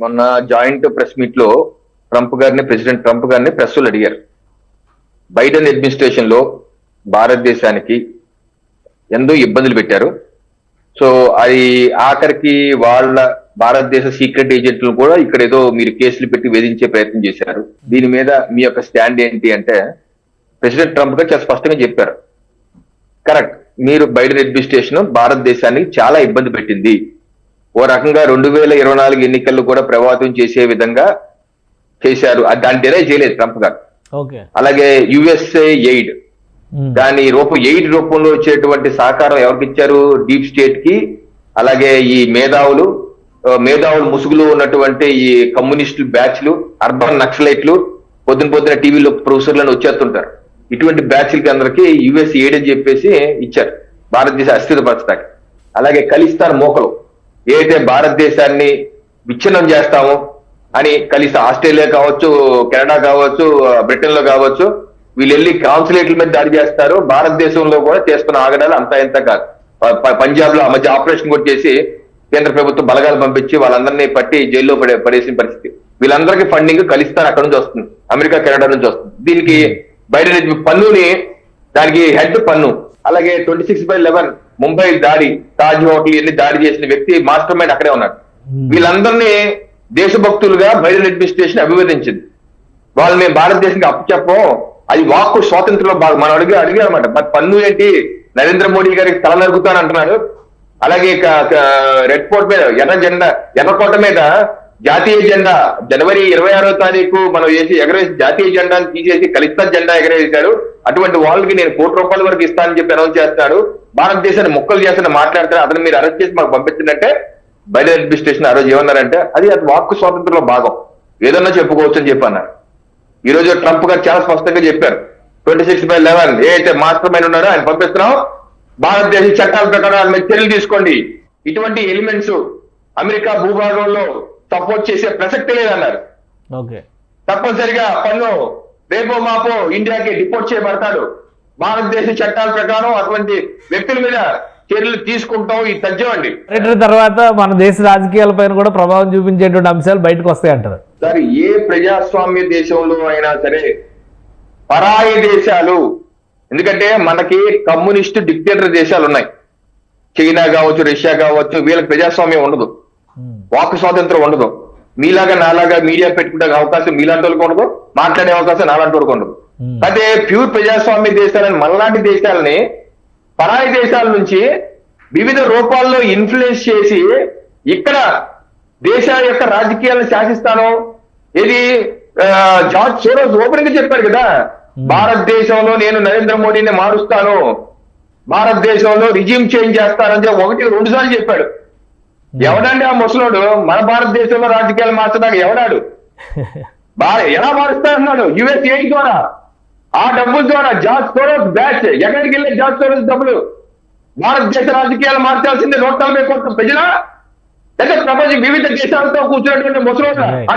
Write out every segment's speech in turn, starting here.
మొన్న joint press మీట్లో Trump గారిని ప్రెసిడెంట్ ట్రంప్ గారిని ప్రెస్సులు అడిగారు. బైడెన్ అడ్మినిస్ట్రేషన్లో భారతదేశానికి ఎంతో ఇబ్బందులు పెట్టారు. సో అది ఆఖరికి వాళ్ళ భారతదేశ సీక్రెట్ ఏజెంట్లు కూడా ఇక్కడ ఏదో మీరు కేసులు పెట్టి వేధించే ప్రయత్నం చేశారు. దీని మీద మీ యొక్క స్టాండ్ ఏంటి అంటే ప్రెసిడెంట్ ట్రంప్ గారు చాలా స్పష్టంగా చెప్పారు. కరెక్ట్ మీరు బైడెన్ అడ్మినిస్ట్రేషన్ భారతదేశానికి చాలా ఇబ్బంది పెట్టింది. ఓ రకంగా రెండు వేల ఇరవై నాలుగు ఎన్నికల్లో కూడా ప్రభావితం చేసే విధంగా చేశారు. దాన్ని డినై చేయలేదు ట్రంప్ గారు. అలాగే యుఎస్ఏ ఎయిడ్. దాని రూపం ఎయిడ్ రూపంలో వచ్చేటువంటి సహకారం ఎవరికి ఇచ్చారు? డీప్ స్టేట్కి అలాగే ఈ మేధావులు మేధావులు ముసుగులో ఉన్నటువంటి ఈ కమ్యూనిస్టు బ్యాచ్లు అర్బన్ నక్సలైట్లు పొద్దున పొద్దున టీవీలో ప్రొఫెసర్లను వచ్చేస్తుంటారు. ఇటువంటి బ్యాచ్లకి అందరికి యుఎస్ ఎయిడ్ అని చెప్పేసి ఇచ్చారు. భారతదేశ అస్థిరపరచడానికి అలాగే ఖలిస్తాన్ మోకలు. ఏదైతే భారతదేశాన్ని విచ్ఛిన్నం చేస్తామో అని కలిసి ఆస్ట్రేలియా కావచ్చు కెనడా కావచ్చు బ్రిటన్లో కావచ్చు వీళ్ళు వెళ్ళి కాన్సులేట్ల మీద దాడి చేస్తారు. భారతదేశంలో కూడా చేస్తున్న ఆగడాలు అంతా ఇంత కాదు. పంజాబ్లో ఆ మధ్య ఆపరేషన్ కూడా చేసి కేంద్ర ప్రభుత్వం బలగాలు పంపించి వాళ్ళందరినీ పట్టి జైల్లో పడే పడేసిన పరిస్థితి. వీళ్ళందరికీ ఫండింగ్ కలిస్తాన్ అక్కడ నుంచి వస్తుంది. అమెరికా కెనడా నుంచి వస్తుంది. దీనికి బైడెన్ పన్నుని దానికి హెడ్ పన్ను. అలాగే twenty six by eleven Mumbai దాడి తాజ్ హోటల్ ఇవన్నీ దాడి చేసిన వ్యక్తి మాస్టర్ మైండ్ అక్కడే ఉన్నాడు. Hmm. వీళ్ళందరినీ దేశభక్తులుగా బైడెన్ అడ్మినిస్ట్రేషన్ అభివర్ణించింది. వాళ్ళు మేము భారతదేశానికి అప్పు చెప్పం అది వాక్కు స్వాతంత్రంలో భాగం మనం అడిగి అడిగారు అనమాట మరి పన్ను ఏంటి? నరేంద్ర మోడీ గారికి తల నరుకుతాను అంటున్నాడు. అలాగే రెడ్ ఫోర్ట్ మీద ఎర్ర జెండా ఎర్రకోట మీద జాతీయ జెండా జనవరి ఇరవై ఆరో తారీఖు మనం వేసి ఎగరేసి జాతీయ జెండాను తీసేసి ఖలిస్తాన్ జెండా ఎగరేసాడు అటువంటి వాళ్ళకి నేను కోటి రూపాయల వరకు ఇస్తానని చెప్పి అనౌన్స్ చేస్తాడు భారతదేశాన్ని ముక్కలు చేస్తాను మాట్లాడతాడు అతను మీరు అరెస్ట్ చేసి మాకు పంపించిందంటే బైడెన్ అడ్మినిస్ట్రేషన్ ఆ రోజు ఏమన్నారంటే అది అది వాక్కు స్వాతంత్రంలో భాగం. ఏదన్నా చెప్పుకోవచ్చు అని చెప్పి అన్నారు ఈ రోజు ట్రంప్ గారు చాలా స్పష్టంగా చెప్పారు. ట్వంటీ సిక్స్ బై లెవెన్ ఏ అయితే మాస్టర్ మైండ్ ఉన్నారో ఆయన పంపిస్తున్నాం. భారతదేశ చట్టాల ప్రకారం మీద చర్యలు తీసుకోండి. ఇటువంటి ఎలిమెంట్స్ అమెరికా భూభాగంలో సపోర్ట్ చేసే ప్రసక్తి లేదన్నారు. ఓకే. తప్పనిసరిగా పన్ను రేపో మాపో ఇండియాకి డిపోర్ట్ చేయబడతాడు. భారతదేశ చట్టాల ప్రకారం అటువంటి వ్యక్తుల మీద చర్యలు తీసుకుంటాం. ఈ తథ్యం అండి. పర్యటన తర్వాత మన దేశ రాజకీయాలపైన కూడా ప్రభావం చూపించేటువంటి అంశాలు బయటకు వస్తాయి అంటారు. సార్ ఏ ప్రజాస్వామ్య దేశంలో అయినా సరే పరాయి దేశాలు ఎందుకంటే మనకి కమ్యూనిస్ట్ డిక్టేటర్ దేశాలు ఉన్నాయి. చైనా కావచ్చు రష్యా కావచ్చు వీళ్ళకి ప్రజాస్వామ్యం ఉండదు. ఉమ్. వాక్ స్వాతంత్రం ఉండదు. మీలాగా నాలాగా మీడియా పెట్టుకునే అవకాశం మీలాంటి వాళ్ళకి ఉండదు. మాట్లాడే అవకాశం నాలాంటి వాళ్ళకి ఉండదు. Hmm. అదే ప్యూర్ ప్రజాస్వామ్య దేశాలని మనలాంటి దేశాలని పరాయి దేశాల నుంచి వివిధ రూపాల్లో ఇన్ఫ్లుయెన్స్ చేసి ఇక్కడ దేశాల యొక్క రాజకీయాలను శాసిస్తాను. ఇది జార్జ్ సోరోస్ ఓపెన్గా చెప్పారు కదా భారతదేశంలో నేను నరేంద్ర మోడీని మారుస్తాను. భారతదేశంలో రిజిమ్ చేంజ్ చేస్తానని చెప్పి ఒకటి రెండు సార్లు చెప్పాడు. ఎవడండి ఆ ముసలోడు? మన భారతదేశంలో రాజకీయాలు మార్చడానికి ఎవడాడు? ఎలా మారుస్తా అన్నాడు? యుఎస్ ద్వారా. ఆ డబ్బుల ద్వారా జార్జ్ సోరోస్ బ్యాచ్ ఎక్కడికి వెళ్ళే జార్జ్ సోరోస్ డబ్బులు? భారతదేశ రాజకీయాలు మార్చాల్సిందే నూట నలభై కోట్ల ప్రజల? లేదా ప్రపంచ వివిధ దేశాలతో కూర్చున్నటువంటి ముసలోళ్ళ? ఆ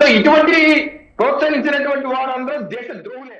సో ఇటువంటి ప్రోత్సహించినటువంటి వారందరూ దేశ ద్రోహులే